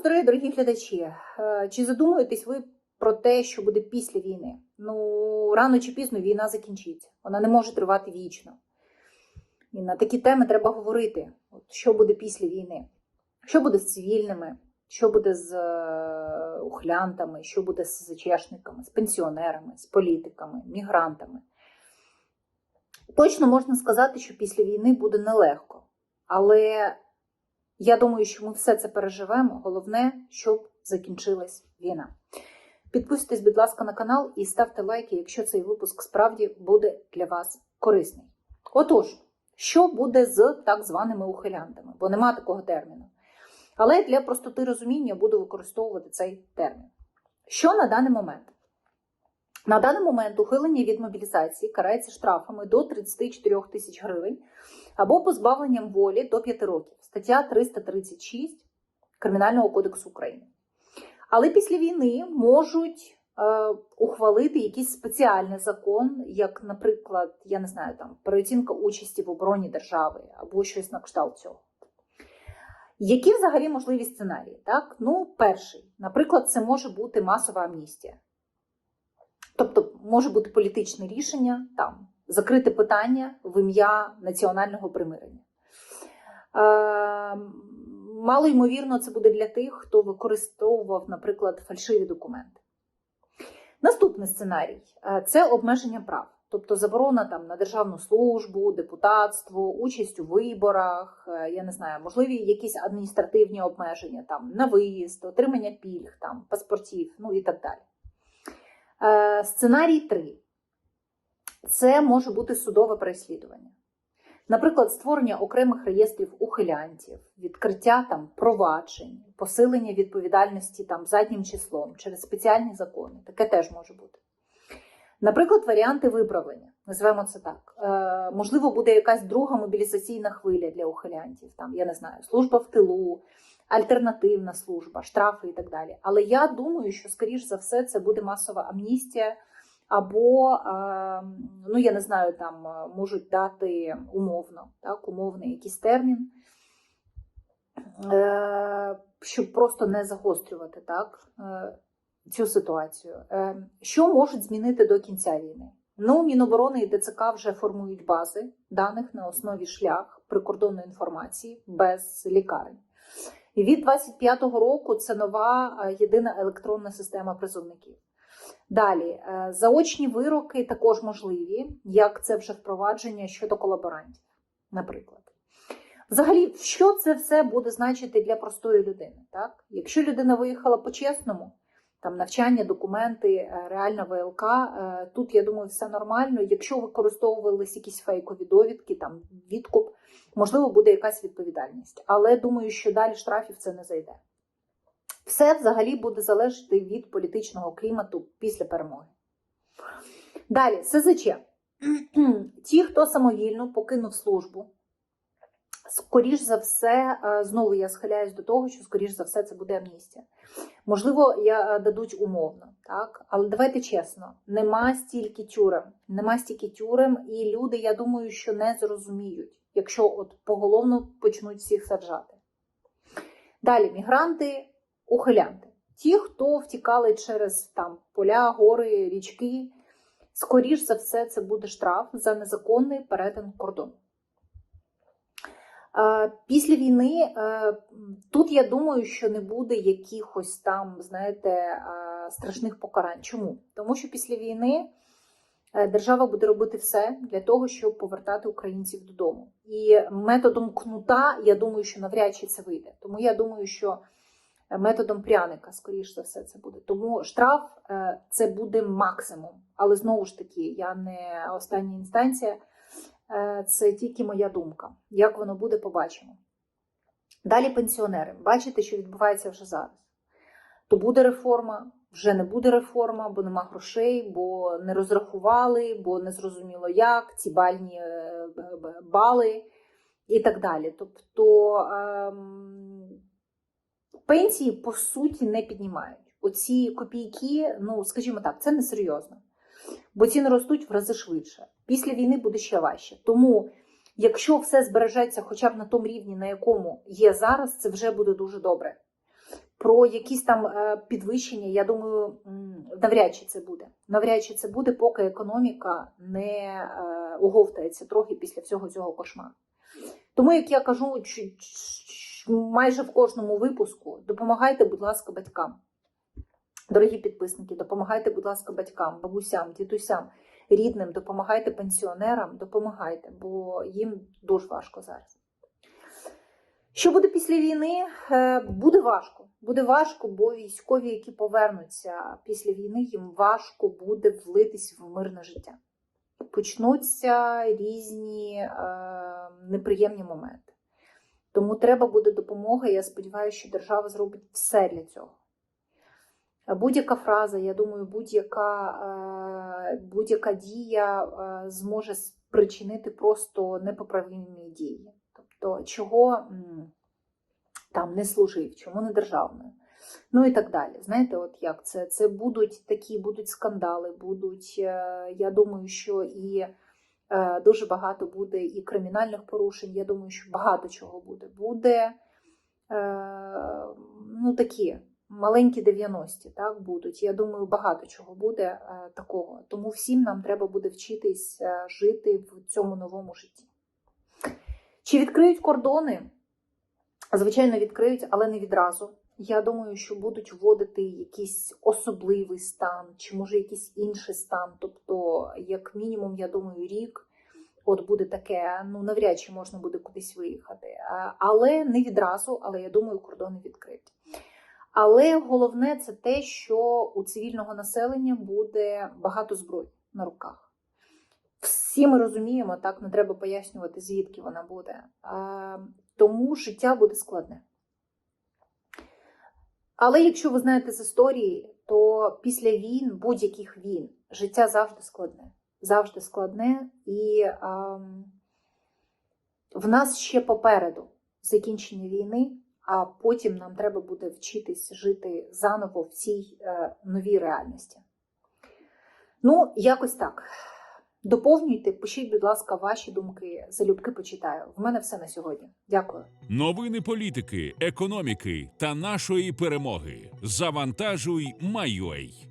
здоров'я, дорогі глядачі. Е, Чи задумуєтесь ви про те, що буде після війни? Ну, рано чи пізно війна закінчиться. Вона не може тривати вічно. І на такі теми треба говорити. От що буде після війни? Що буде з цивільними? Що буде з е, ухлянтами? Що буде з СЗЧшниками, з пенсіонерами, з політиками, мігрантами? Точно можна сказати, що після війни буде нелегко. Але я думаю, що ми все це переживемо. Головне, щоб закінчилась війна. Підписуйтесь, будь ласка, на канал і ставте лайки, якщо цей випуск справді буде для вас корисний. Отож, що буде з так званими ухилянтами? Бо нема такого терміну. Але для простоти розуміння буду використовувати цей термін. Що на даний момент? На даний момент ухилення від мобілізації карається штрафами до 34 тисяч гривень або позбавленням волі до 5 років. Стаття 336 Кримінального кодексу України. Але після війни можуть е, ухвалити якийсь спеціальний закон, як, наприклад, я не знаю, там переоцінка участі в обороні держави або щось на кшталт цього. Які взагалі можливі сценарії? Так? Ну, перший, наприклад, це може бути масова амністія. Тобто може бути політичне рішення там закрити питання в ім'я національного примирення. Е, мало ймовірно, це буде для тих, хто використовував, наприклад, фальшиві документи. Наступний сценарій е, це обмеження прав, тобто заборона там на державну службу, депутатство, участь у виборах, е, я не знаю, можливі якісь адміністративні обмеження там на виїзд, отримання пільг, там паспортів, ну і так далі. Сценарій 3. Це може бути судове переслідування. Наприклад, створення окремих реєстрів ухилянтів, відкриття там проваджень, посилення відповідальності там заднім числом через спеціальні закони. Таке теж може бути. Наприклад, варіанти виправлення, називаємо це так. Е, можливо, буде якась друга мобілізаційна хвиля для ухилянтів, там, я не знаю, служба в тилу, альтернативна служба, штрафи і так далі. Але я думаю, що, скоріш за все, це буде масова амністія. Або, ну я не знаю, там можуть дати умовно, так, умовний якийсь термін, е, щоб просто не загострювати так, е, цю ситуацію. Е, що можуть змінити до кінця війни? Ну, Міноборони і ДЦК вже формують бази даних на основі шлях прикордонної інформації без лікарень. І від 25-го року це нова єдина електронна система призовників. Далі, заочні вироки також можливі, як це вже впровадження щодо колаборантів, наприклад. Взагалі, що це все буде значити для простої людини? Так? Якщо людина виїхала по-чесному, там навчання, документи, реальна ВЛК, тут, я думаю, все нормально. Якщо використовувалися якісь фейкові довідки, там відкуп, можливо, буде якась відповідальність. Але думаю, що далі штрафів це не зайде. Все взагалі буде залежати від політичного клімату після перемоги. Далі, СЗЧ. Ті, хто самовільно покинув службу, скоріш за все, знову я схиляюсь до того, що, скоріш за все, це буде амністія. Можливо, я дадуть умовно, так? але давайте чесно, нема стільки тюрем, нема стільки тюрем, і люди, я думаю, що не зрозуміють, якщо от поголовно почнуть всіх саджати. Далі, мігранти ухилянти. Ті, хто втікали через там поля, гори, річки, скоріш за все, це буде штраф за незаконний перетин кордону. Після війни тут я думаю, що не буде якихось там, знаєте, страшних покарань. Чому? Тому що після війни держава буде робити все для того, щоб повертати українців додому. І методом кнута, я думаю, що навряд чи це вийде. Тому я думаю, що методом пряника, скоріш за все, це буде. Тому штраф це буде максимум. Але знову ж таки, я не остання інстанція, це тільки моя думка. Як воно буде, побачимо. Далі пенсіонери. Бачите, що відбувається вже зараз. То буде реформа, вже не буде реформа, бо нема грошей, бо не розрахували, бо не зрозуміло як, ці бальні бали і так далі. Тобто. Пенсії, по суті, не піднімають. Оці копійки, ну, скажімо так, це несерйозно. Бо ціни ростуть в рази швидше. Після війни буде ще важче. Тому, якщо все збережеться хоча б на тому рівні, на якому є зараз, це вже буде дуже добре. Про якісь там е, підвищення, я думаю, навряд чи це буде. Навряд чи це буде, поки економіка не е, оговтається трохи після всього цього кошмару. Тому, як я кажу, майже в кожному випуску допомагайте, будь ласка, батькам. Дорогі підписники, допомагайте, будь ласка, батькам, бабусям, дідусям, рідним, допомагайте пенсіонерам, допомагайте, бо їм дуже важко зараз. Що буде після війни? Е, Буде важко. Буде важко, бо військові, які повернуться після війни, їм важко буде влитись в мирне життя. Почнуться різні е, неприємні моменти. Тому треба буде допомога. Я сподіваюся, що держава зробить все для цього. Будь-яка фраза, я думаю, будь-яка, е, будь-яка дія е, зможе спричинити просто непоправимі дії. Тобто, чого там не служив, чому не державною. Ну і так далі. Знаєте, от як це? Це будуть такі, будуть скандали, будуть. е, Я думаю, що і е, дуже багато буде і кримінальних порушень. Я думаю, що багато чого буде. Буде е, ну такі маленькі 90-ті, так будуть. Я думаю, багато чого буде е, такого. Тому всім нам треба буде вчитись е, жити в цьому новому житті. Чи відкриють кордони? Звичайно, відкриють, але не відразу. Я думаю, що будуть вводити якийсь особливий стан, чи може якийсь інший стан. Тобто, як мінімум, я думаю, рік от буде таке, ну навряд чи можна буде кудись виїхати. Але не відразу, але я думаю, кордони відкриті. Але головне це те, що у цивільного населення буде багато зброї на руках. Всі ми розуміємо, так не треба пояснювати, звідки вона буде. Тому життя буде складне. Але якщо ви знаєте з історії, то після війн, будь-яких війн, життя завжди складне. Завжди складне, і ем, в нас ще попереду закінчення війни, а потім нам треба буде вчитись жити заново в цій е, новій реальності. Ну, якось так. Доповнюйте, пишіть, будь ласка, ваші думки. Залюбки почитаю. В мене все на сьогодні. Дякую. Новини політики, економіки та нашої перемоги. Завантажуй, майой.